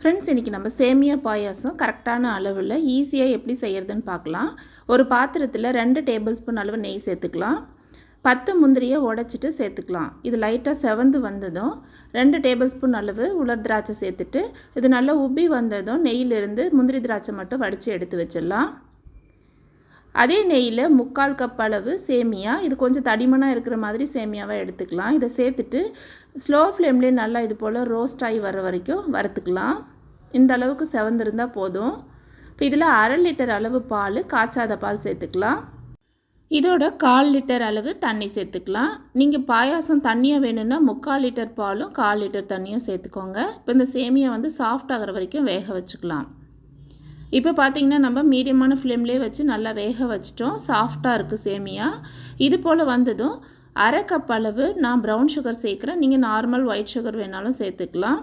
Friends இன்றைக்கி நம்ம சேமியா பாயாசம் கரெக்டான அளவில் ஈஸியாக எப்படி செய்கிறதுன்னு பார்க்கலாம். ஒரு பாத்திரத்தில் ரெண்டு டேபிள் ஸ்பூன் அளவு நெய் சேர்த்துக்கலாம். பத்து முந்திரியை உடச்சிட்டு சேர்த்துக்கலாம். இது லைட்டாக செவந்து வந்ததும் ரெண்டு டேபிள் ஸ்பூன் அளவு உலர் திராட்சை சேர்த்துட்டு இது நல்லா உப்பி வந்ததும் நெய்யிலிருந்து முந்திரி திராட்சை மட்டும் வடித்து எடுத்து வச்சிடலாம். அதே நெய்யில் முக்கால் கப் அளவு சேமியா. இது கொஞ்சம் தடிமனாக இருக்கிற மாதிரி சேமியாவை எடுத்துக்கலாம். இதை சேர்த்துட்டு ஸ்லோ ஃப்ளேம்லேயே நல்லா இது போல் ரோஸ்ட் ஆகி வர வரைக்கும் வறுத்துக்கலாம். இந்த அளவுக்கு செவந்திருந்தால் போதும். இப்போ இதில் அரை லிட்டர் அளவு பால் காய்ச்சாத பால் சேர்த்துக்கலாம். இதோட கால் லிட்டர் அளவு தண்ணி சேர்த்துக்கலாம். நீங்கள் பாயாசம் தண்ணியாக வேணும்னா முக்கால் லிட்டர் பாலும் கால் லிட்டர் தண்ணியும் சேர்த்துக்கோங்க. இப்போ இந்த சேமியா வந்து சாஃப்ட் ஆகிற வரைக்கும் வேக வச்சுக்கலாம். இப்போ பார்த்தீங்கன்னா நம்ம மீடியமான ஃப்ளேம்லேயே வச்சு நல்லா வேக வச்சிட்டோம். சாஃப்டாக இருக்குது சேமியா. இது போல் வந்ததும் அரை கப் அளவு நான் ப்ரௌன் சுகர் சேர்க்குறேன். நீங்கள் நார்மல் ஒயிட் சுகர் வேணாலும் சேர்த்துக்கலாம்.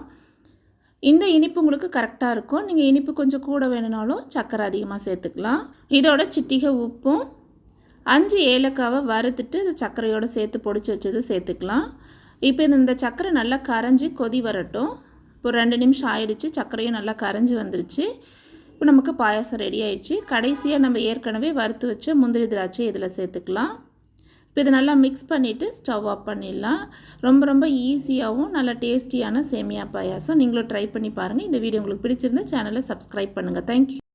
இந்த இனிப்பு உங்களுக்கு கரெக்டாக இருக்கும். நீங்கள் இனிப்பு கொஞ்சம் கூட வேணுனாலும் சர்க்கரை அதிகமாக சேர்த்துக்கலாம். இதோட சிட்டிகை உப்பும் அஞ்சு ஏலக்காவை வறுத்துட்டு இந்த சர்க்கரையோடு சேர்த்து பொடிச்சு வச்சது சேர்த்துக்கலாம். இப்போ இந்த சர்க்கரை நல்லா கரைஞ்சி கொதி வரட்டும். இப்போ ரெண்டு நிமிஷம் ஆயிடுச்சு. சர்க்கரையும் நல்லா கரைஞ்சி வந்துருச்சு. இப்போ நமக்கு பாயாசம் ரெடி ஆயிடுச்சு. கடைசியாக நம்ம ஏற்கனவே வறுத்து வச்ச முந்திரி திராட்சை இதில் சேர்த்துக்கலாம். இப்போ இதை நல்லா மிக்ஸ் பண்ணிவிட்டு ஸ்டவ் ஆஃப் பண்ணிடலாம். ரொம்ப ரொம்ப ஈஸியாகவும் நல்லா டேஸ்டியான சேமியா பாயாசம். நீங்களும் ட்ரை பண்ணி பாருங்கள் இந்த வீடியோ உங்களுக்கு பிடிச்சிருந்தா சேனலை சப்ஸ்கிரைப் பண்ணுங்கள் தேங்க்யூ